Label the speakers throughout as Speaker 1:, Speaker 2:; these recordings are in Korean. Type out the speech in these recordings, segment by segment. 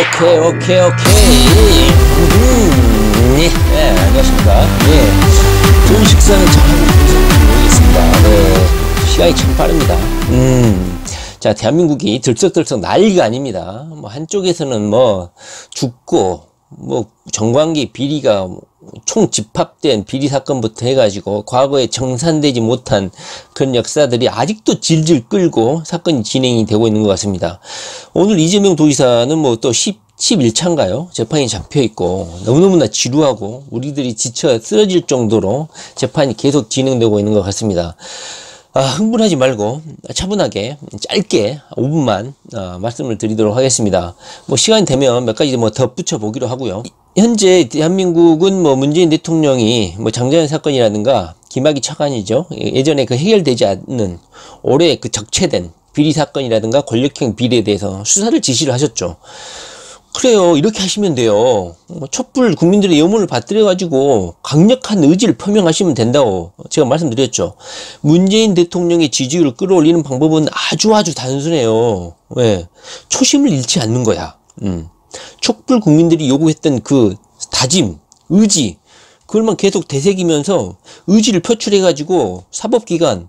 Speaker 1: 오케이, 오케이, 오케이. 음, 네, 네, 안녕하십니까. 예. 좋은 식사는 잘하고 계신지 모르겠습니다. 네. 시간이 참 빠릅니다. 음. 자, 대한민국이 들썩들썩 난리가 아닙니다. 뭐, 한쪽에서는 뭐, 죽고, 뭐, 정관기 비리가 총 집합된 비리 사건부터 해가지고 과거에 정산되지 못한 그런 역사들이 아직도 질질 끌고 사건이 진행이 되고 있는 것 같습니다. 오늘 이재명 도지사는 뭐 또 10, 11차인가요? 재판이 잡혀 있고 너무너무나 지루하고 우리들이 지쳐 쓰러질 정도로 재판이 계속 진행되고 있는 것 같습니다. 아, 흥분하지 말고 차분하게 짧게 5분만 어, 말씀을 드리도록 하겠습니다. 뭐 시간이 되면 몇 가지 뭐 덧붙여 보기로 하고요. 현재 대한민국은 뭐 문재인 대통령이 뭐 장자연 사건이라든가 김학의 차관이죠. 예전에 그 해결되지 않는 올해 그 적체된 비리 사건이라든가 권력형 비리에 대해서 수사를 지시를 하셨죠. 그래요. 이렇게 하시면 돼요. 뭐 촛불 국민들의 염원을 받들여 가지고 강력한 의지를 표명하시면 된다고 제가 말씀드렸죠. 문재인 대통령의 지지율을 끌어올리는 방법은 아주 아주 단순해요. 왜? 초심을 잃지 않는 거야. 음. 촛불 국민들이 요구했던 그 다짐, 의지, 그걸만 계속 되새기면서 의지를 표출해가지고 사법기관,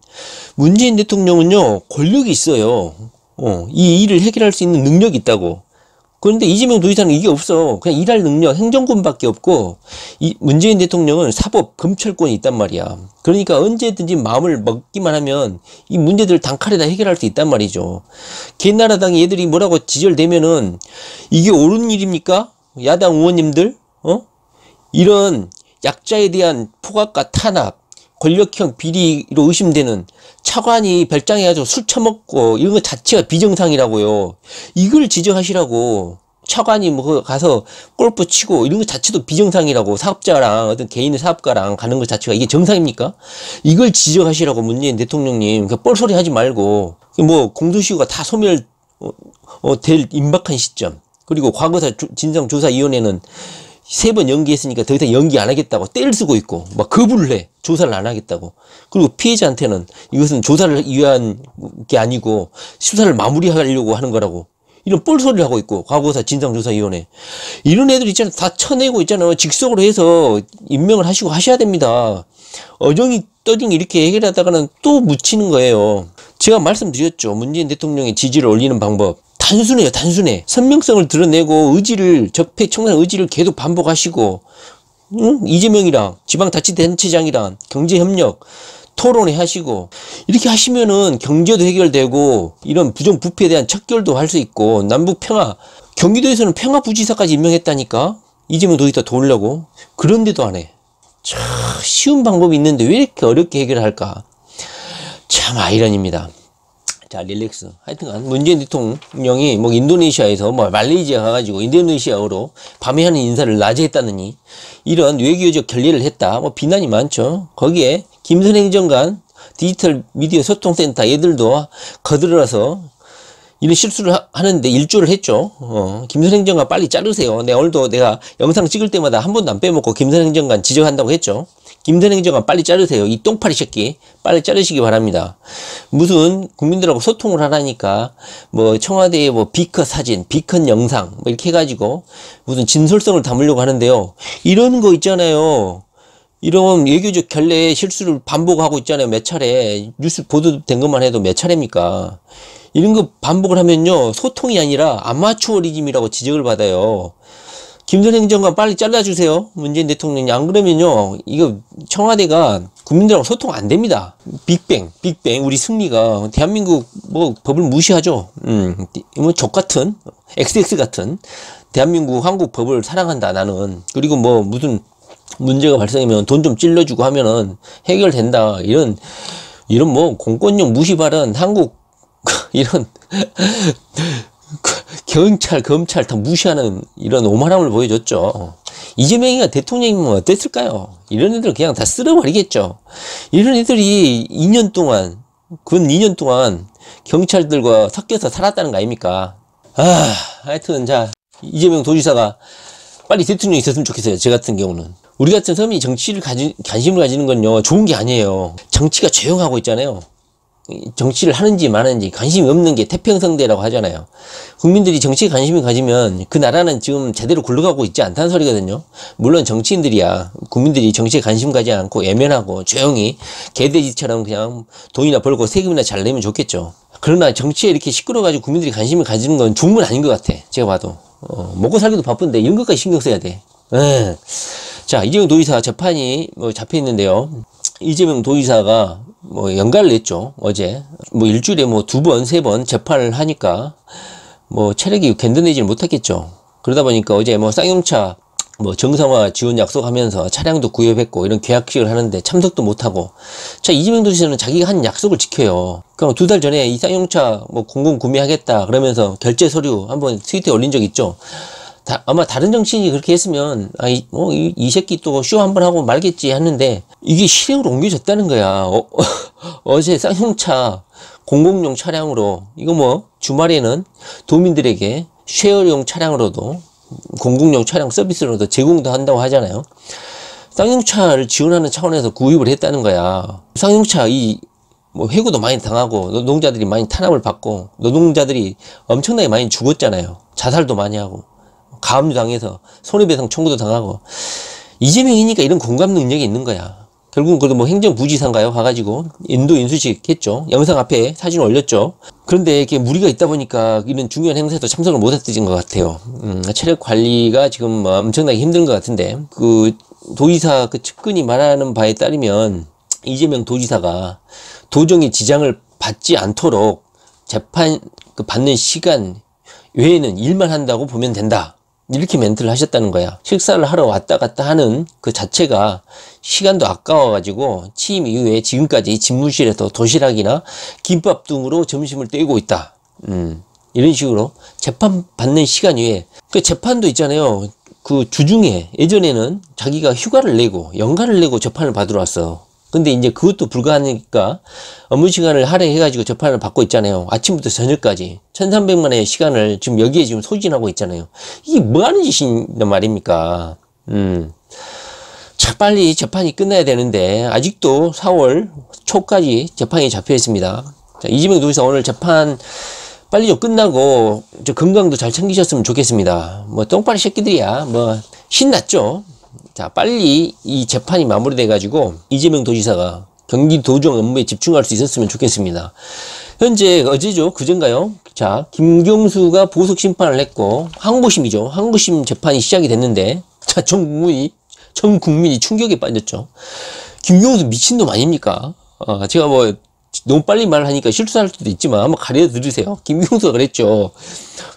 Speaker 1: 문재인 대통령은요, 권력이 있어요. 어, 이 일을 해결할 수 있는 능력이 있다고. 그런데 이재명 도지사는 이게 없어. 그냥 일할 능력, 행정권밖에 없고, 이 문재인 대통령은 사법, 검찰권이 있단 말이야. 그러니까 언제든지 마음을 먹기만 하면 이 문제들을 단칼에다 해결할 수 있단 말이죠. 개나라당 얘들이 뭐라고 지절되면은 이게 옳은 일입니까? 야당 의원님들, 어? 이런 약자에 대한 포각과 탄압, 권력형 비리로 의심되는 차관이 별장해가지고 술 처먹고 이런 것 자체가 비정상이라고요. 이걸 지적하시라고. 차관이 뭐 가서 골프 치고 이런 것 자체도 비정상이라고 사업자랑 어떤 개인의 사업가랑 가는 것 자체가 이게 정상입니까? 이걸 지적하시라고 문재인 대통령님 그 뻘소리 하지 말고 뭐 공소시효가 다 소멸 어, 어, 될 임박한 시점 그리고 과거사 진상조사위원회는 세 번 연기했으니까 더 이상 연기 안 하겠다고 떼를 쓰고 있고 막 거부를 해. 조사를 안 하겠다고. 그리고 피해자한테는 이것은 조사를 위한 게 아니고 수사를 마무리하려고 하는 거라고. 이런 뻘소리를 하고 있고 과거사 진상조사위원회. 이런 애들 있잖아요 다 쳐내고 있잖아요 직속으로 해서 임명을 하시고 하셔야 됩니다. 어정이 떠딩 이렇게 해결하다가는 또 묻히는 거예요. 제가 말씀드렸죠. 문재인 대통령의 지지를 올리는 방법 단순해요 단순해 선명성을 드러내고 의지를 적폐 청산 의지를 계속 반복하시고 응? 이재명이랑 지방자치단체장이랑 경제협력 토론회 하시고 이렇게 하시면은 경제도 해결되고 이런 부정부패에 대한 척결도 할 수 있고 남북 평화 경기도에서는 평화부지사까지 임명했다니까 이재명 도지사 도우려고 그런데도 안 해. 참 쉬운 방법이 있는데 왜 이렇게 어렵게 해결할까? 참 아이러니입니다. 자, 릴렉스. 하여튼간, 문재인 대통령이 뭐 인도네시아에서 뭐 말레이시아 가가지고 인도네시아어로 밤에 하는 인사를 낮에 했다느니 이런 외교적 결례를 했다. 뭐 비난이 많죠. 거기에 김선 행정관, 디지털 미디어 소통센터 얘들도 거들어서 이런 실수를 하, 는데 일조를 했죠. 어, 김선 행정관 빨리 자르세요. 내 오늘도 내가 영상 찍을 때마다 한 번도 안 빼먹고 김선 행정관 지적한다고 했죠. 김선 행정관 빨리 자르세요. 이 똥파리 새끼 빨리 자르시기 바랍니다. 무슨 국민들하고 소통을 하라니까 뭐 청와대에 뭐 비컷 사진, 비컷 영상 뭐 이렇게 해가지고 무슨 진솔성을 담으려고 하는데요. 이런 거 있잖아요. 이런 외교적 결례 실수를 반복하고 있잖아요. 몇 차례. 뉴스 보도된 것만 해도 몇 차례입니까? 이런 거 반복을 하면요. 소통이 아니라 아마추어리즘이라고 지적을 받아요. 김선 행정관 빨리 잘라주세요. 문재인 대통령이. 안 그러면요. 이거 청와대가 국민들하고 소통 안 됩니다. 빅뱅, 빅뱅. 우리 승리가 대한민국 뭐 법을 무시하죠. 음, 뭐 족같은, XX 같은 대한민국 한국 법을 사랑한다 나는. 그리고 뭐 무슨 문제가 발생하면 돈 좀 찔러주고 하면은 해결된다. 이런, 이런 뭐 공권력 무시 발언, 한국, 이런, 경찰, 검찰 다 무시하는 이런 오만함을 보여줬죠. 이재명이가 대통령이면 어땠을까요? 이런 애들 그냥 다 쓸어버리겠죠. 이런 애들이 2년 동안, 근 2년 동안 경찰들과 섞여서 살았다는 거 아닙니까? 아, 하여튼, 자, 이재명 도지사가 빨리 대통령이 있었으면 좋겠어요. 제 같은 경우는. 우리 같은 섬이 정치를 가지, 관심을 가지는 건요, 좋은 게 아니에요. 정치가 조용하고 있잖아요. 정치를 하는지 마는지 관심이 없는 게 태평성대라고 하잖아요. 국민들이 정치에 관심이 가지면 그 나라는 지금 제대로 굴러가고 있지 않다는 소리거든요. 물론 정치인들이야 국민들이 정치에 관심 가지 않고 예면하고 조용히 개돼지처럼 그냥 돈이나 벌고 세금이나 잘 내면 좋겠죠. 그러나 정치에 이렇게 시끄러워가지고 국민들이 관심을 가지는 건건 아닌 것 같아. 제가 봐도. 어, 먹고 살기도 바쁜데 이런 것까지 신경 써야 돼. 에. 예. 자, 이재명 도지사 재판이 뭐 잡혀 있는데요. 이재명 도지사가 뭐 연가를 냈죠. 어제. 뭐 일주일에 뭐 두 번, 세 번 재판을 하니까 뭐 체력이 견뎌내지를 못했겠죠. 그러다 보니까 어제 뭐 쌍용차 뭐 정상화 지원 약속하면서 차량도 구입했고 이런 계약식을 하는데 참석도 못하고 자 이재명 도지사는 자기가 한 약속을 지켜요. 그럼 두 달 전에 이 쌍용차 뭐 공공 구매하겠다 그러면서 결제 서류 한번 트위터에 올린 적 있죠. 다, 아마 다른 정치인이 그렇게 했으면 아, 이, 뭐, 이, 이 새끼 또 쇼 한번 하고 말겠지 했는데 이게 실행으로 옮겨졌다는 거야. 어, 어제 쌍용차 공공용 차량으로 이거 뭐 주말에는 도민들에게 쉐어용 차량으로도 공공용 차량 서비스로도 제공도 한다고 하잖아요. 쌍용차를 지원하는 차원에서 구입을 했다는 거야. 쌍용차 이뭐 해고도 많이 당하고 노동자들이 많이 탄압을 받고 노동자들이 엄청나게 많이 죽었잖아요. 자살도 많이 하고 가압류 당해서 손해배상 청구도 당하고 이재명이니까 이런 공감 능력이 있는 거야. 결국은 그래도 뭐 행정부지사인가요? 가가지고 인도 인수식 했죠. 영상 앞에 사진 올렸죠. 그런데 이렇게 무리가 있다 보니까 이런 중요한 행사에도 참석을 못 했던 것 같아요. 음, 체력 관리가 지금 뭐 엄청나게 힘든 것 같은데 그 도지사 그 측근이 말하는 바에 따르면 이재명 도지사가 도정의 지장을 받지 않도록 재판 그 받는 시간 외에는 일만 한다고 보면 된다. 이렇게 멘트를 하셨다는 거야. 식사를 하러 왔다 갔다 하는 그 자체가 시간도 아까워가지고 취임 이후에 지금까지 집무실에서 도시락이나 김밥 등으로 점심을 떼고 있다. 음, 이런 식으로 재판 받는 시간 외에 그 재판도 있잖아요. 그 주중에 예전에는 자기가 휴가를 내고 연가를 내고 재판을 받으러 왔어. 근데 이제 그것도 불가하니까 업무 시간을 할애해가지고 재판을 받고 있잖아요. 아침부터 저녁까지. 1300만의 시간을 지금 여기에 지금 소진하고 있잖아요. 이게 뭐 하는 짓이란 말입니까? 음. 자, 빨리 재판이 끝나야 되는데, 아직도 4월 초까지 재판이 잡혀 있습니다. 자, 이재명 도지사 오늘 재판 빨리 좀 끝나고, 저 건강도 잘 챙기셨으면 좋겠습니다. 뭐, 똥파리 새끼들이야. 뭐, 신났죠? 자, 빨리 이 재판이 마무리돼 가지고 이재명 도지사가 경기도정 업무에 집중할 수 있었으면 좋겠습니다. 현재 어제죠? 그전가요? 자, 김경수가 보석 심판을 했고 항고심이죠. 항고심 재판이 시작이 됐는데 자, 전 국민이 전 국민이 충격에 빠졌죠. 김경수 미친놈 아닙니까? 어, 제가 뭐 너무 빨리 말을 하니까 실수할 수도 있지만 한번 가려 들으세요. 김경수가 그랬죠.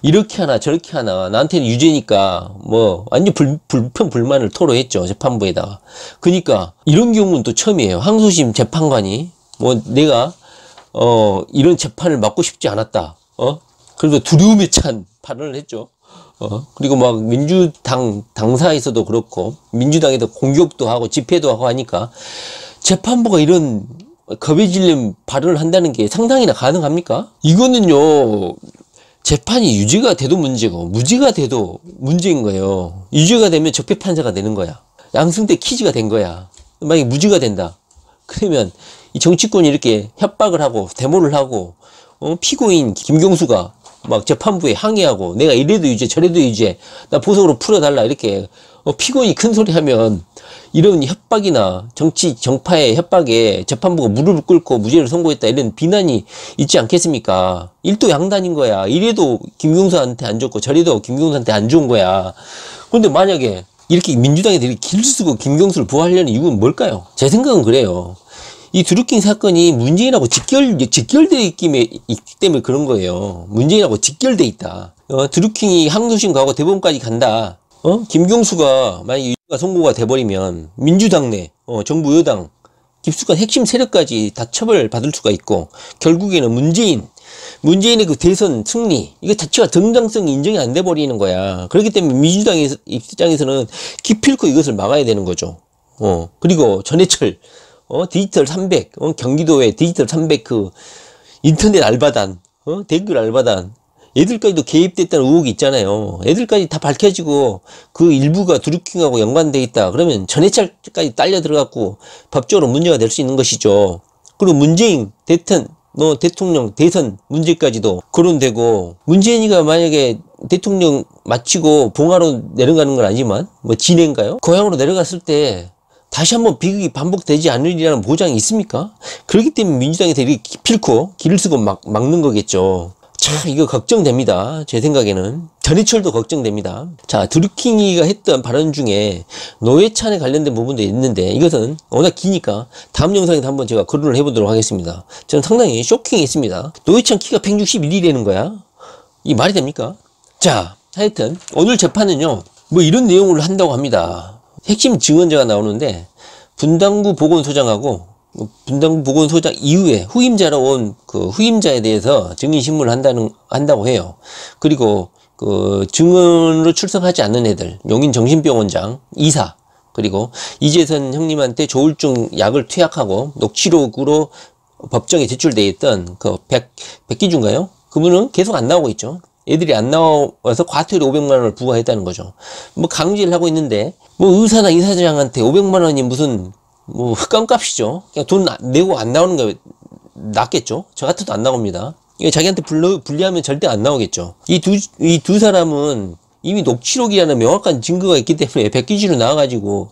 Speaker 1: 이렇게 하나 저렇게 하나 나한테는 유죄니까 뭐 완전 불, 불평 불만을 토로했죠. 재판부에다가. 그러니까 이런 경우는 또 처음이에요. 항소심 재판관이 뭐 내가 어 이런 재판을 맡고 싶지 않았다. 어 그래도 두려움에 찬 발언을 했죠. 어 그리고 막 민주당 당사에서도 그렇고 민주당에도 공격도 하고 집회도 하고 하니까 재판부가 이런 겁에 질린 발언을 한다는 게 상당히나 가능합니까? 이거는요, 재판이 유죄가 돼도 문제고, 무죄가 돼도 문제인 거예요. 유죄가 되면 적폐 판사가 되는 거야. 양승태 키즈가 된 거야. 만약에 무죄가 된다. 그러면 이 정치권이 이렇게 협박을 하고, 데모를 하고, 어, 피고인 김경수가 막 재판부에 항의하고, 내가 이래도 유죄, 저래도 유죄, 나 보석으로 풀어달라, 이렇게, 어, 피고인이 큰 소리 하면, 이런 협박이나 정치 정파의 협박에 재판부가 무릎을 꿇고 무죄를 선고했다 이런 비난이 있지 않겠습니까? 일도 양단인 거야. 이래도 김경수한테 안 좋고 저래도 김경수한테 안 좋은 거야. 그런데 만약에 이렇게 민주당이 되게 길쓰고 김경수를 부활하려는 이유는 뭘까요? 제 생각은 그래요. 이 드루킹 사건이 문재인하고 직결, 직결되어 있기 때문에 그런 거예요. 문재인하고 직결돼 있다. 어, 드루킹이 항소심 가고 대법원까지 간다. 어? 김경수가 만약에 유죄가 선고가 돼버리면 민주당 내 어, 정부 여당 깊숙한 핵심 세력까지 다 처벌 받을 수가 있고 결국에는 문재인 문재인의 그 대선 승리 이거 자체가 정당성이 인정이 안 돼 버리는 거야. 그렇기 때문에 민주당 입장에서는 기필코 이것을 막아야 되는 거죠. 어 그리고 전해철 어 디지털 300 어, 경기도의 디지털 300 그 인터넷 알바단 어 댓글 알바단 애들까지도 개입됐다는 의혹이 있잖아요. 애들까지 다 밝혀지고 그 일부가 드루킹하고 연관돼 있다. 그러면 전해철까지 딸려 들어갔고 법적으로 문제가 될 수 있는 것이죠. 그리고 문재인 대선 너 대통령 대선 문제까지도 거론되고 문재인이가 만약에 대통령 마치고 봉화로 내려가는 건 아니지만 뭐 진해인가요? 고향으로 내려갔을 때 다시 한번 비극이 반복되지 않으리라는 보장이 있습니까? 그렇기 때문에 민주당이 되게 필코 길을 쓰고 막, 막는 거겠죠. 참 이거 걱정됩니다. 제 생각에는 전해철도 걱정됩니다. 자 드루킹이가 했던 발언 중에 노회찬에 관련된 부분도 있는데 이것은 워낙 기니까 다음 영상에도 한번 제가 거론을 해보도록 하겠습니다. 저는 상당히 쇼킹했습니다. 노회찬 키가 161이라는 거야. 이 말이 됩니까? 자 하여튼 오늘 재판은요 뭐 이런 내용을 한다고 합니다. 핵심 증언자가 나오는데 분당구 보건소장하고 분당 보건소장 이후에 후임자로 온 그 후임자에 대해서 증인 신문을 한다는 한다고 해요. 그리고 그 증언으로 출석하지 않는 애들 용인 정신병원장 이사 그리고 이재선 형님한테 조울증 약을 투약하고 녹취록으로 법정에 제출돼 있던 그 백, 백기준가요? 그분은 계속 안 나오고 있죠. 애들이 안 나와서 과태료 500만 원을 부과했다는 거죠. 뭐 강제를 하고 있는데 뭐 의사나 이사장한테 500만 원이 무슨 뭐 흑감값이죠. 그냥 돈 내고 안 나오는 게 낫겠죠. 저 같아도 안 나옵니다. 이게 자기한테 불러, 불리하면 절대 안 나오겠죠. 이 두, 이 두 사람은 이미 녹취록이라는 명확한 증거가 있기 때문에 백기지로 나와가지고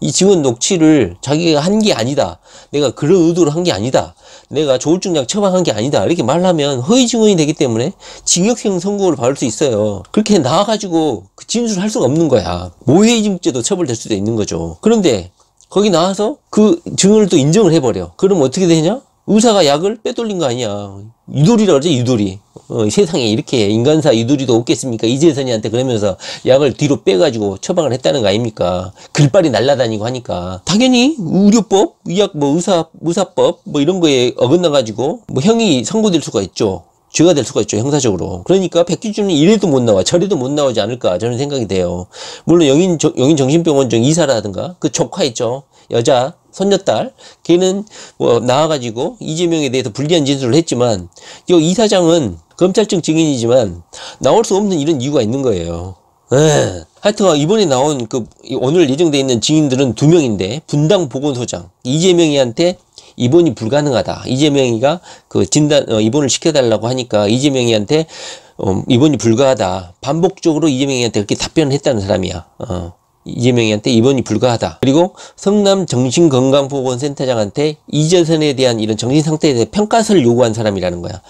Speaker 1: 이 증언 녹취를 자기가 한 게 아니다. 내가 그런 의도로 한 게 아니다. 내가 조울증약 처방한 게 아니다. 이렇게 말하면 허위 증언이 되기 때문에 징역형 선고를 받을 수 있어요. 그렇게 나와가지고 그 진술할 수가 없는 거야. 모해이증죄도 처벌될 수도 있는 거죠. 그런데 거기 나와서 그 증언을 또 인정을 해버려. 그럼 어떻게 되냐? 의사가 약을 빼돌린 거 아니야. 유돌이라 그러지, 유돌이. 어, 세상에 이렇게 인간사 유돌이도 없겠습니까? 이재선이한테 그러면서 약을 뒤로 빼가지고 처방을 했다는 거 아닙니까? 글빨이 날라다니고 하니까. 당연히 의료법, 의학, 뭐 의사, 의사법, 뭐 이런 거에 어긋나가지고 뭐 형이 선고될 수가 있죠. 죄가 될 수가 있죠 형사적으로 그러니까 백기준은 이래도 못 나와 저래도 못 나오지 않을까 저는 생각이 돼요 물론 영인 영인 정신병원장 이사라든가 그 조카 있죠 여자 손녀딸 걔는 뭐 나와가지고 이재명에 대해서 불리한 진술을 했지만 이 이사장은 검찰청 증인이지만 나올 수 없는 이런 이유가 있는 거예요. 에. 예. 하여튼 이번에 나온 그 오늘 예정돼 있는 증인들은 두 명인데 분당 보건소장 이재명이한테 입원이 불가능하다. 이재명이가 그 진단 어, 입원을 시켜달라고 하니까 이재명이한테 어, 입원이 불가하다. 반복적으로 이재명이한테 그렇게 답변을 했다는 사람이야. 어. 이재명이한테 입원이 불가하다. 그리고 성남 정신건강보건센터장한테 이재선에 대한 이런 정신상태에 대해 평가서를 요구한 사람이라는 거야.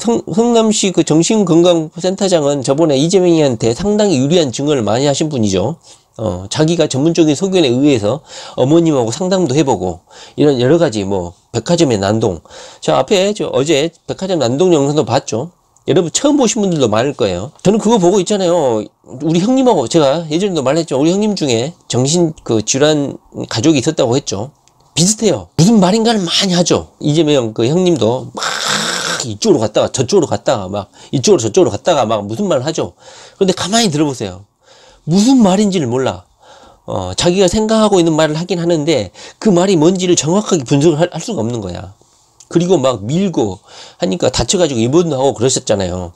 Speaker 1: 성, 성남시 그 정신건강센터장은 저번에 이재명이한테 상당히 유리한 증언을 많이 하신 분이죠. 어, 자기가 전문적인 소견에 의해서 어머님하고 상담도 해보고 이런 여러 가지 뭐 백화점의 난동. 저 앞에 저 어제 백화점 난동 영상도 봤죠. 여러분 처음 보신 분들도 많을 거예요. 저는 그거 보고 있잖아요. 우리 형님하고 제가 예전에도 말했죠. 우리 형님 중에 정신 그 질환 가족이 있었다고 했죠. 비슷해요. 무슨 말인가를 많이 하죠. 이재명 그 형님도 막 이쪽으로 갔다가 저쪽으로 갔다가 막 이쪽으로 저쪽으로 갔다가 막 무슨 말을 하죠. 그런데 가만히 들어보세요. 무슨 말인지를 몰라. 어, 자기가 생각하고 있는 말을 하긴 하는데 그 말이 뭔지를 정확하게 분석을 할, 할 수가 없는 거야. 그리고 막 밀고 하니까 다쳐가지고 입원도 하고 그러셨잖아요.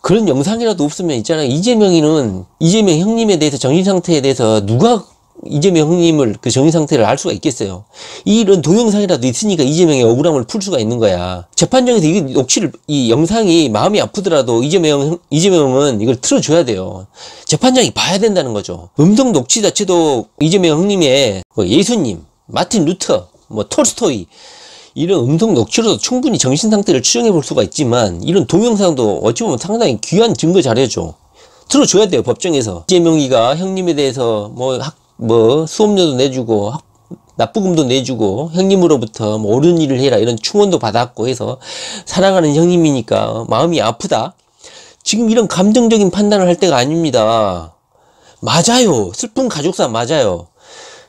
Speaker 1: 그런 영상이라도 없으면 있잖아요. 이재명이는 이재명 형님에 대해서 정신 상태에 대해서 누가 이재명 형님을 그 정신 상태를 알 수가 있겠어요. 이런 동영상이라도 있으니까 이재명의 억울함을 풀 수가 있는 거야. 재판장에서 이 녹취를 이 영상이 마음이 아프더라도 이재명 이재명은 이걸 틀어줘야 돼요. 재판장이 봐야 된다는 거죠. 음성 녹취 자체도 이재명 형님의 뭐 예수님, 마틴 루터, 뭐 톨스토이 이런 음성 녹취로도 충분히 정신 상태를 추정해 볼 수가 있지만 이런 동영상도 어찌 보면 상당히 귀한 증거 자료죠. 틀어줘야 돼요 법정에서 이재명이가 형님에 대해서 뭐 학 뭐 수업료도 내주고 학, 납부금도 내주고 형님으로부터 뭐 옳은 일을 해라 이런 충원도 받았고 해서 사랑하는 형님이니까 마음이 아프다. 지금 이런 감정적인 판단을 할 때가 아닙니다. 맞아요. 슬픈 가족사 맞아요.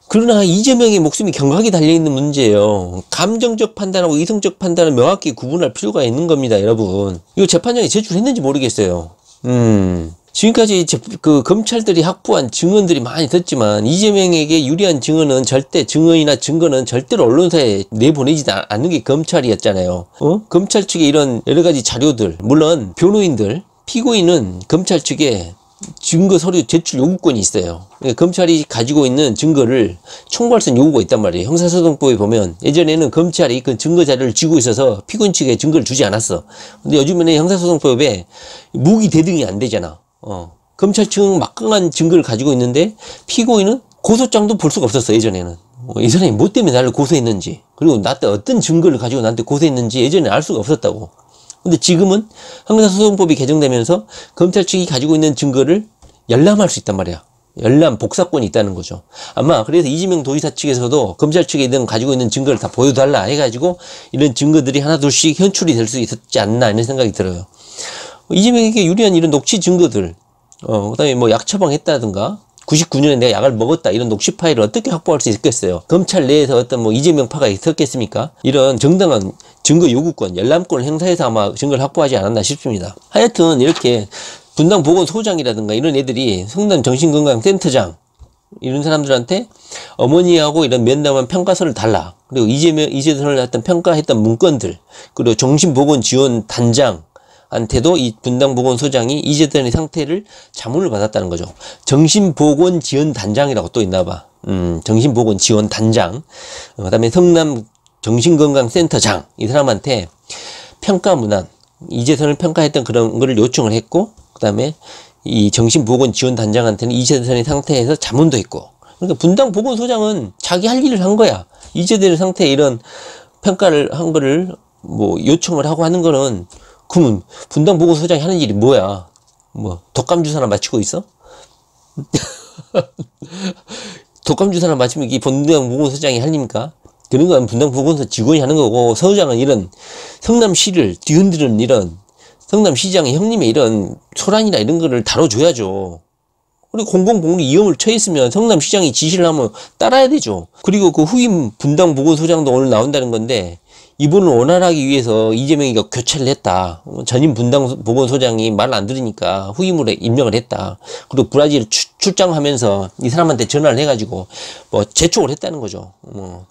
Speaker 1: 그러나 이재명의 목숨이 경각이 달려있는 문제예요. 감정적 판단하고 이성적 판단을 명확히 구분할 필요가 있는 겁니다, 여러분. 이거 재판장에 제출했는지 모르겠어요. 음. 지금까지 그 검찰들이 확보한 증언들이 많이 있었지만 이재명에게 유리한 증언은 절대 증언이나 증거는 절대로 언론사에 내보내지 않는 게 검찰이었잖아요. 어? 검찰 측의 이런 여러 가지 자료들 물론 변호인들 피고인은 검찰 측에 증거 서류 제출 요구권이 있어요. 그러니까 검찰이 가지고 있는 증거를 총괄선 요구가 있단 말이에요. 형사소송법에 보면 예전에는 검찰이 그 증거 자료를 쥐고 있어서 피고인 측에 증거를 주지 않았어. 근데 요즘에는 형사소송법에 무기 대등이 안 되잖아. 어. 검찰 측은 막강한 증거를 가지고 있는데 피고인은 고소장도 볼 수가 없었어 예전에는. 뭐이 사람이 뭐 때문에 나를 고소했는지 그리고 나한테 어떤 증거를 가지고 나한테 고소했는지 예전에 알 수가 없었다고. 근데 지금은 형사소송법이 개정되면서 검찰 측이 가지고 있는 증거를 열람할 수 있단 말이야. 열람 복사권이 있다는 거죠. 아마 그래서 이재명 도지사 측에서도 검찰 측에 있는 가지고 있는 증거를 다 보여달라 해가지고 이런 증거들이 하나둘씩 현출이 될 수 있었지 않나 이런 생각이 들어요. 이재명에게 유리한 이런 녹취 증거들, 어, 그 다음에 뭐 약 처방했다든가 99년에 내가 약을 먹었다 이런 녹취 파일을 어떻게 확보할 수 있겠어요? 검찰 내에서 어떤 뭐 이재명 파가 있었겠습니까? 이런 정당한 증거 요구권, 열람권을 행사해서 아마 증거를 확보하지 않았나 싶습니다. 하여튼 이렇게 분당 보건소장이라든가 이런 애들이 성남 정신건강센터장 이런 사람들한테 어머니하고 이런 면담한 평가서를 달라. 그리고 이재명, 이재선을 했던 평가했던 문건들, 그리고 정신보건지원단장, 한테도 이 분당 보건소장이 이재선의 상태를 자문을 받았다는 거죠. 정신보건 지원 단장이라고 또 있나 봐. 음, 정신보건 지원 단장. 그 다음에 성남 정신건강센터장. 이 사람한테 평가 문안, 이재선을 평가했던 그런 거를 요청을 했고, 그 다음에 이 정신보건 지원 단장한테는 이재선의 상태에서 자문도 했고. 그러니까 분당 보건소장은 자기 할 일을 한 거야. 이재선의 상태에 이런 평가를 한 거를 뭐 요청을 하고 하는 거는 그러면 분당 보건소장이 하는 일이 뭐야? 뭐 독감 주사나 맞히고 있어? 독감 주사나 맞히면 이게 분당 보건소장이 할 일입니까? 그런 건 분당 보건소 직원이 하는 거고 서장은 이런 성남시를 뒤흔드는 이런 성남시장의 형님의 이런 소란이나 이런 거를 다뤄줘야죠. 그리고 공공복리 위험을 처했으면 성남시장이 지시를 하면 따라야 되죠. 그리고 그 후임 분당 보건소장도 오늘 나온다는 건데 이분을 원활하기 위해서 이재명이가 교체를 했다. 전임 분당 보건소장이 말 안 들으니까 후임으로 임명을 했다. 그리고 브라질 출장하면서 이 사람한테 전화를 해가지고 뭐 재촉을 했다는 거죠. 뭐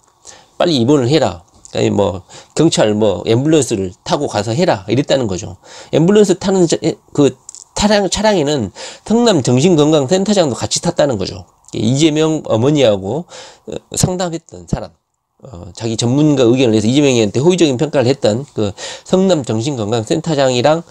Speaker 1: 빨리 입원을 해라. 아니 뭐 경찰 뭐 앰뷸런스를 타고 가서 해라 이랬다는 거죠. 앰뷸런스 타는 그 차량 차량에는 성남 정신건강센터장도 같이 탔다는 거죠. 이재명 어머니하고 어, 상담했던 사람. 어, 자기 전문가 의견을 내서 이재명이한테 호의적인 평가를 했던 그 성남 정신건강센터장이랑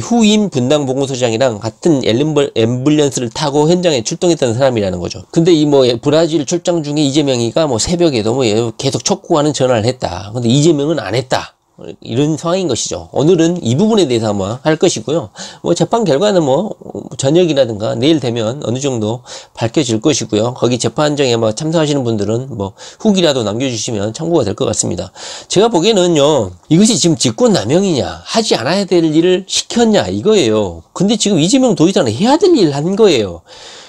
Speaker 1: 후임 분당 보건소장이랑 같은 엘림벌 앰뷸런스를 타고 현장에 출동했던 사람이라는 거죠. 근데 이 뭐 브라질 출장 중에 이재명이가 뭐 새벽에도 뭐 계속 촉구하는 전화를 했다. 근데 이재명은 안 했다. 이런 상황인 것이죠. 오늘은 이 부분에 대해서 한번 할 것이고요. 뭐 재판 결과는 뭐 저녁이라든가 내일 되면 어느 정도 밝혀질 것이고요. 거기 재판정에 뭐 참석하시는 분들은 뭐 후기라도 남겨주시면 참고가 될 것 같습니다. 제가 보기에는요, 이것이 지금 직권남용이냐, 하지 않아야 될 일을 시켰냐, 이거예요. 근데 지금 이재명 도의사는 해야 될 일을 한 거예요.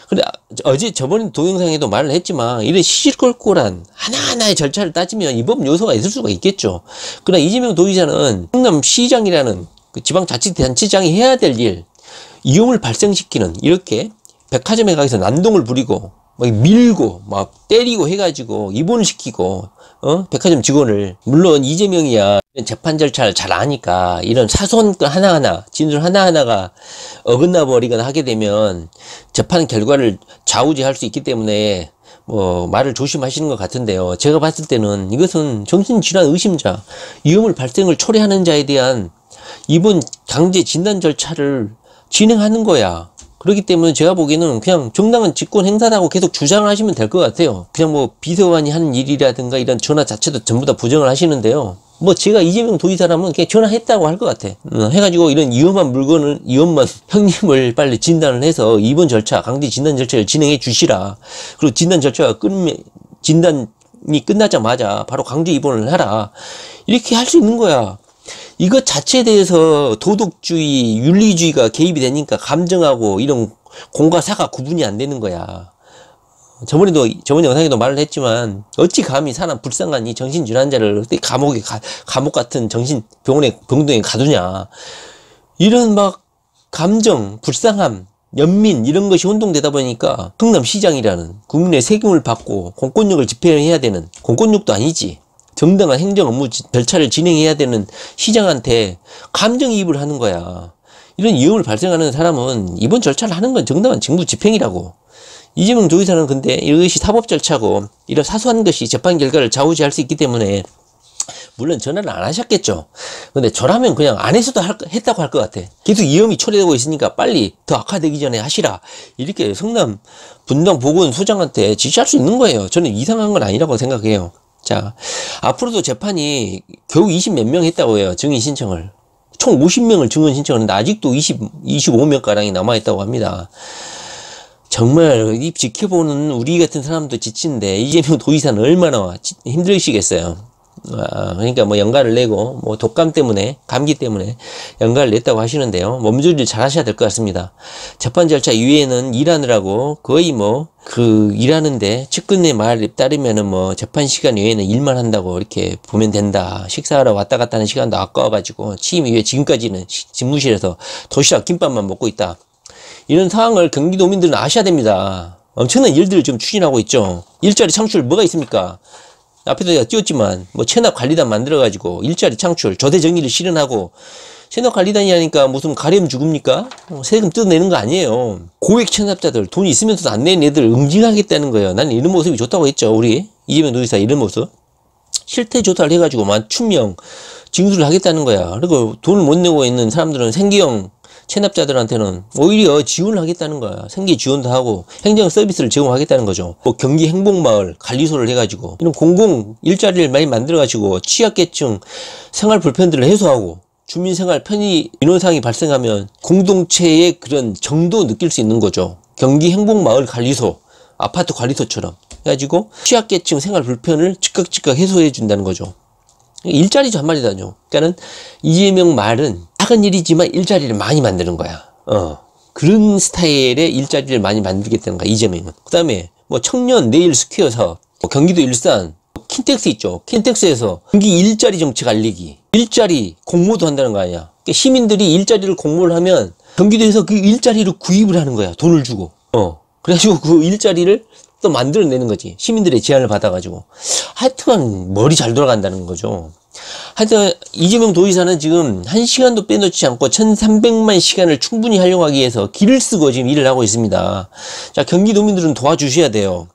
Speaker 1: 근데 어제 저번 동영상에도 말을 했지만 이런 시시콜콜한 하나하나의 절차를 따지면 위법 요소가 있을 수가 있겠죠. 그러나 이재명 도지사는 성남시장이라는 그 지방자치단체장이 해야 될 일, 위험을 발생시키는 이렇게 백화점에 가서 난동을 부리고 막 밀고 막 때리고 해가지고 입원을 시키고 어 백화점 직원을 물론 이재명이야 재판 절차를 잘 아니까 이런 사소한 건 하나하나 진술 하나하나가 어긋나 버리거나 하게 되면 재판 결과를 좌우지할 수 있기 때문에 뭐 말을 조심하시는 것 같은데요. 제가 봤을 때는 이것은 정신질환 의심자 위험을 발생을 초래하는 자에 대한 이번 강제 진단 절차를 진행하는 거야. 그렇기 때문에 제가 보기에는 그냥 정당한 직권 행사라고 계속 주장을 하시면 될 것 같아요. 그냥 뭐 비서관이 하는 일이라든가 이런 전화 자체도 전부 다 부정을 하시는데요. 뭐 제가 이재명 도지사라면 그냥 전화했다고 할 것 같아. 음, 해가지고 이런 위험한 물건을 위험한 형님을 빨리 진단을 해서 입원 절차, 강제 진단 절차를 진행해 주시라. 그리고 진단 절차가 끝면 진단이 끝나자마자 바로 강제 입원을 하라. 이렇게 할 수 있는 거야. 이것 자체에 대해서 도덕주의, 윤리주의가 개입이 되니까 감정하고 이런 공과 사가 구분이 안 되는 거야. 저번에도, 저번 영상에도 말을 했지만, 어찌 감히 사람 불쌍한 이 정신 질환자를 감옥에, 가, 감옥 같은 정신 병원에, 병동에 가두냐. 이런 막, 감정, 불쌍함, 연민, 이런 것이 혼동되다 보니까, 성남시장이라는 국민의 세금을 받고 공권력을 집행해야 되는, 공권력도 아니지. 정당한 행정 업무 절차를 진행해야 되는 시장한테 감정이입을 하는 거야. 이런 위험을 발생하는 사람은 이번 절차를 하는 건 정당한 직무 집행이라고. 이재명 도의사는 근데 이것이 사법 절차고 이런 사소한 것이 재판 결과를 좌우지할 수 있기 때문에 물론 전화를 안 하셨겠죠. 근데 저라면 그냥 안 했어도 할, 했다고 할 것 같아. 계속 위험이 초래되고 있으니까 빨리 더 악화되기 전에 하시라. 이렇게 성남 분당 보건 소장한테 지시할 수 있는 거예요. 저는 이상한 건 아니라고 생각해요. 자, 앞으로도 재판이 겨우 20 몇 명 했다고 해요. 증인 신청을. 총 50명을 증언 신청하는데 아직도 20, 25명가량이 남아있다고 합니다. 정말 이 지켜보는 우리 같은 사람도 지치는데 이재명 도의사는 얼마나 힘들으시겠어요. 아, 그러니까 뭐 연가를 내고 뭐 독감 때문에 감기 때문에 연가를 냈다고 하시는데요. 몸조리를 잘 하셔야 될 것 같습니다. 재판 절차 이외에는 일하느라고 거의 뭐 그 일하는데 측근의 말에 따르면은 뭐 재판 시간 외에는 일만 한다고 이렇게 보면 된다. 식사하러 왔다 갔다 하는 시간도 아까워가지고 취임 이후에 지금까지는 집무실에서 도시락 김밥만 먹고 있다. 이런 상황을 경기도민들은 아셔야 됩니다. 엄청난 일들을 좀 추진하고 있죠. 일자리 창출 뭐가 있습니까? 앞에도 제가 띄웠지만 뭐 체납 관리단 만들어가지고 일자리 창출, 조대 정리를 실현하고 하니까 무슨 가렴 죽습니까? 어, 세금 뜯어내는 거 아니에요. 고액 체납자들 돈 있으면서도 안 내는 애들 응징하겠다는 거예요. 나는 이런 모습이 좋다고 했죠. 우리 이재명 노지사 이런 모습. 실태 조사를 해가지고 맞춤형 징수를 하겠다는 거야. 그리고 돈을 못 내고 있는 사람들은 생계형 체납자들한테는 오히려 지원을 하겠다는 거야. 생계 지원도 하고 행정 서비스를 제공하겠다는 거죠. 뭐 경기 행복마을 관리소를 해가지고 이런 공공 일자리를 많이 만들어가지고 취약계층 생활 불편들을 해소하고 주민생활 편의 민원상이 발생하면 공동체의 그런 정도 느낄 수 있는 거죠. 경기 행복마을 관리소, 아파트 관리소처럼 해가지고 취약계층 생활 불편을 즉각 즉각 해소해 준다는 거죠. 일자리죠 한마디다죠. 그러니까는 이재명 말은 작은 일이지만 일자리를 많이 만드는 거야. 어. 그런 스타일의 일자리를 많이 만들겠다는 거야, 이재명은. 그 다음에, 뭐, 청년 내일 스퀘어 사업, 뭐 경기도 일산, 킨텍스 있죠. 킨텍스에서 경기 일자리 정책 알리기. 일자리 공모도 한다는 거 아니야. 그러니까 시민들이 일자리를 공모를 하면 경기도에서 그 일자리를 구입을 하는 거야. 돈을 주고. 어. 그래가지고 그 일자리를 또 만들어내는 거지. 시민들의 제안을 받아가지고. 하여튼 머리 잘 돌아간다는 거죠. 하여튼 이재명 도의사는 지금 한 시간도 빼놓지 않고 1300만 시간을 충분히 활용하기 위해서 길을 쓰고 지금 일을 하고 있습니다. 자 경기도민들은 도와주셔야 돼요.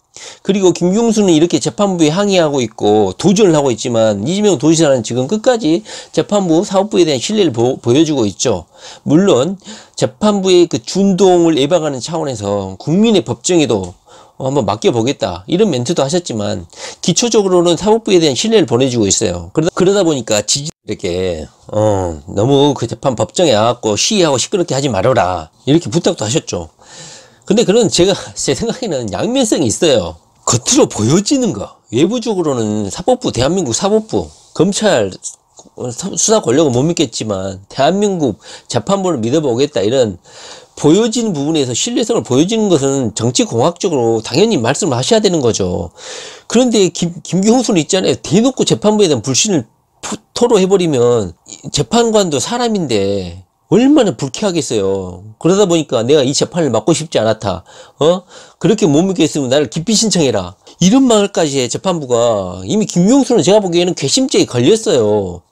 Speaker 1: 그리고 김경수는 이렇게 재판부에 항의하고 있고 도전을 하고 있지만 이재명 도지사는 지금 끝까지 재판부 사법부에 대한 신뢰를 보, 여주고 있죠. 물론 재판부의 그 준동을 예방하는 차원에서 국민의 법정에도 어, 한번 맡겨보겠다 이런 멘트도 하셨지만 기초적으로는 사법부에 대한 신뢰를 보내주고 있어요. 그러다, 그러다 보니까 지지 이렇게 어 너무 그 재판 법정에 와갖고 시위하고 시끄럽게 하지 말아라. 이렇게 부탁도 하셨죠 근데 그런 제가 제 생각에는 양면성이 있어요 겉으로 보여지는 거 외부적으로는 사법부 대한민국 사법부 검찰 수사 권력은 못 믿겠지만 대한민국 재판부를 믿어보겠다 이런 보여지는 부분에서 신뢰성을 보여지는 것은 정치공학적으로 당연히 말씀을 하셔야 되는 거죠. 그런데 김, 김경수는 있잖아요. 대놓고 재판부에 대한 불신을 토로해버리면 재판관도 사람인데 얼마나 불쾌하겠어요. 그러다 보니까 내가 이 재판을 맡고 싶지 않았다. 어? 그렇게 못 믿겠으면 나를 기피 신청해라. 이런 말까지 재판부가 이미 김경수는 제가 보기에는 괘씸죄에 걸렸어요.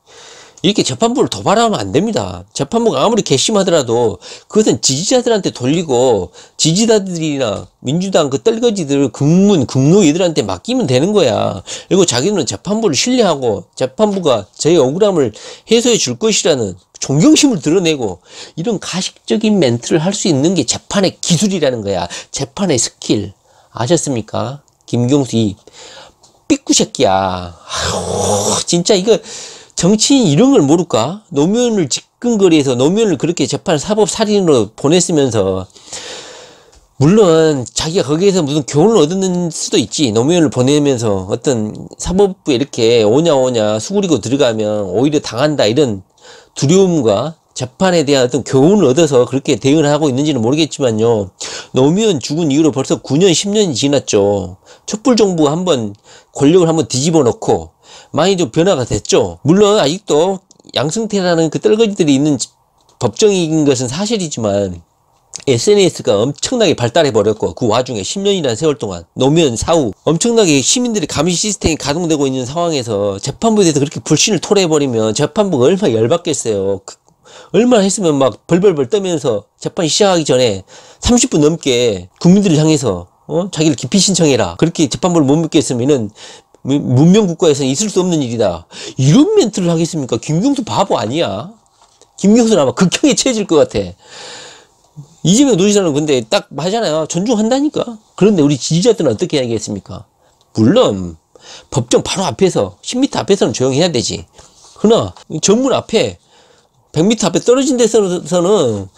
Speaker 1: 이렇게 재판부를 도발하면 안 됩니다. 재판부가 아무리 괘씸하더라도 그것은 지지자들한테 돌리고 지지자들이나 민주당 그 떨거지들 국문 국노 이들한테 맡기면 되는 거야. 그리고 자기는 재판부를 신뢰하고 재판부가 저의 억울함을 해소해 줄 것이라는 존경심을 드러내고 이런 가식적인 멘트를 할 수 있는 게 재판의 기술이라는 거야. 재판의 스킬. 아셨습니까? 김경수 이 삐꾸 새끼야. 아우, 진짜 이거 정치인 이런 걸 모를까? 노무현을 집근거리에서 노무현을 그렇게 재판 사법 살인으로 보냈으면서 물론 자기가 거기에서 무슨 교훈을 얻는 수도 있지 노무현을 보내면서 어떤 사법부에 이렇게 오냐 오냐 수그리고 들어가면 오히려 당한다 이런 두려움과 재판에 대한 어떤 교훈을 얻어서 그렇게 대응을 하고 있는지는 모르겠지만요. 노무현 죽은 이후로 벌써 9년, 10년이 지났죠. 촛불 정부가 한번 권력을 한번 뒤집어 놓고 많이 좀 변화가 됐죠. 물론 아직도 양승태라는 그 떨거지들이 있는 법정인 것은 사실이지만 SNS가 엄청나게 발달해 버렸고 그 와중에 10년이라는 세월 동안 노무현 사후 엄청나게 시민들의 감시 시스템이 가동되고 있는 상황에서 재판부에 대해서 그렇게 불신을 토로해 버리면 재판부가 얼마나 열받겠어요. 그 얼마나 했으면 막 벌벌벌 떠면서 재판이 시작하기 전에 30분 넘게 국민들을 향해서 어? 자기를 기피 신청해라. 그렇게 재판부를 못 믿겠으면은 무- 문명 국가에서는 있을 수 없는 일이다. 이런 멘트를 하겠습니까? 김경수 바보 아니야? 김경수는 아마 극형에 처해질 것 같아. 이재명 도지사는 근데 딱 하잖아요. 존중한다니까. 그런데 우리 지지자들은 어떻게 하겠습니까? 물론 법정 바로 앞에서 10m 앞에서는 조용히 해야 되지. 그러나 이 전문 앞에 100m 앞에 떨어진 데서는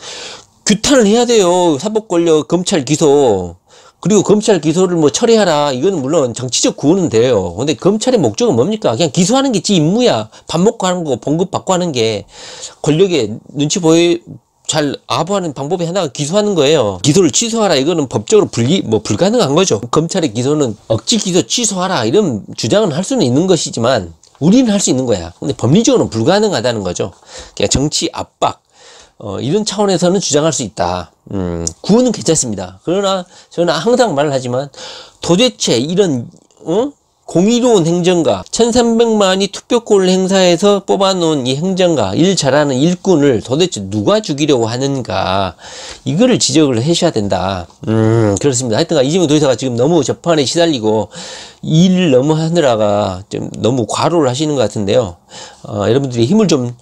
Speaker 1: 규탄을 해야 돼요. 사법 권력 검찰 기소. 그리고 검찰 기소를 뭐 처리하라. 이거는 물론 정치적 구호는 돼요. 근데 검찰의 목적은 뭡니까? 그냥 기소하는 게 지 임무야. 밥 먹고 하는 거, 봉급 받고 하는 게 권력의 눈치 보여 잘 아부하는 방법이 하나가 기소하는 거예요. 기소를 취소하라. 이거는 법적으로 불리, 뭐 불가능한 거죠. 검찰의 기소는 억지 기소 취소하라. 이런 주장은 할 수는 있는 것이지만 우리는 할 수 있는 거야. 근데 법리적으로는 불가능하다는 거죠. 그냥 정치 압박, 어, 이런 차원에서는 주장할 수 있다. 음, 구호는 괜찮습니다. 그러나 저는 항상 말을 하지만 도대체 이런, 어? 공의로운 행정가, 1300만이 투표권을 행사해서 뽑아놓은 이 행정가, 일 잘하는 일꾼을 도대체 누가 죽이려고 하는가, 이거를 지적을 하셔야 된다. 음, 그렇습니다. 하여튼 이재명 도지사가 지금 너무 재판에 시달리고 일을 너무 하느라가 좀 너무 과로를 하시는 것 같은데요. 어, 여러분들이 힘을 좀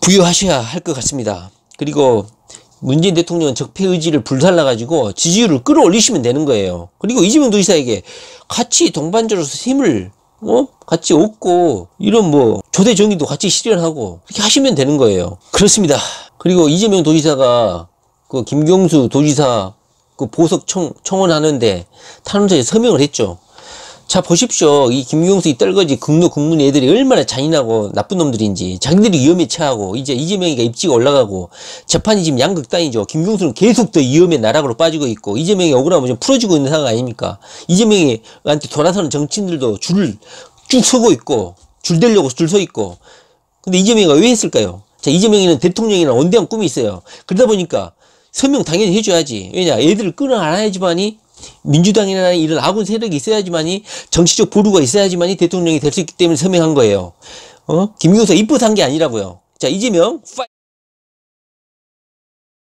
Speaker 1: 부여하셔야 할 것 같습니다. 그리고 문재인 대통령은 적폐 의지를 불살라가지고 지지율을 끌어올리시면 되는 거예요. 그리고 이재명 도지사에게 같이 동반자로서 힘을 어? 같이 얻고 이런 뭐 조대 정의도 같이 실현하고 이렇게 하시면 되는 거예요. 그렇습니다. 그리고 이재명 도지사가 그 김경수 도지사 그 보석 청, 청원하는데 탄원서에 서명을 했죠. 자 보십시오. 이 김경수 이 떨거지 극노 극문 애들이 얼마나 잔인하고 나쁜 놈들인지 자기들이 위험에 처하고 이제 이재명이가 입지가 올라가고 재판이 지금 양극단이죠. 김경수는 계속 더 위험의 나락으로 빠지고 있고 이재명이 억울하면 좀 풀어주고 있는 상황 아닙니까? 이재명이한테 돌아서는 정치인들도 줄을 쭉 서고 있고 줄 대려고 줄 서 있고 근데 이재명이가 왜 했을까요? 자 이재명이는 대통령이라는 원대한 꿈이 있어요. 그러다 보니까 서명 당연히 해줘야지. 왜냐 애들을 끌어안아야지만이 민주당이나 이런 아군 세력이 있어야지만이 정치적 보루가 있어야지만이 대통령이 될 수 있기 때문에 서명한 거예요. 어? 김경수가 이뻐서 한 게 아니라고요. 자, 이재명!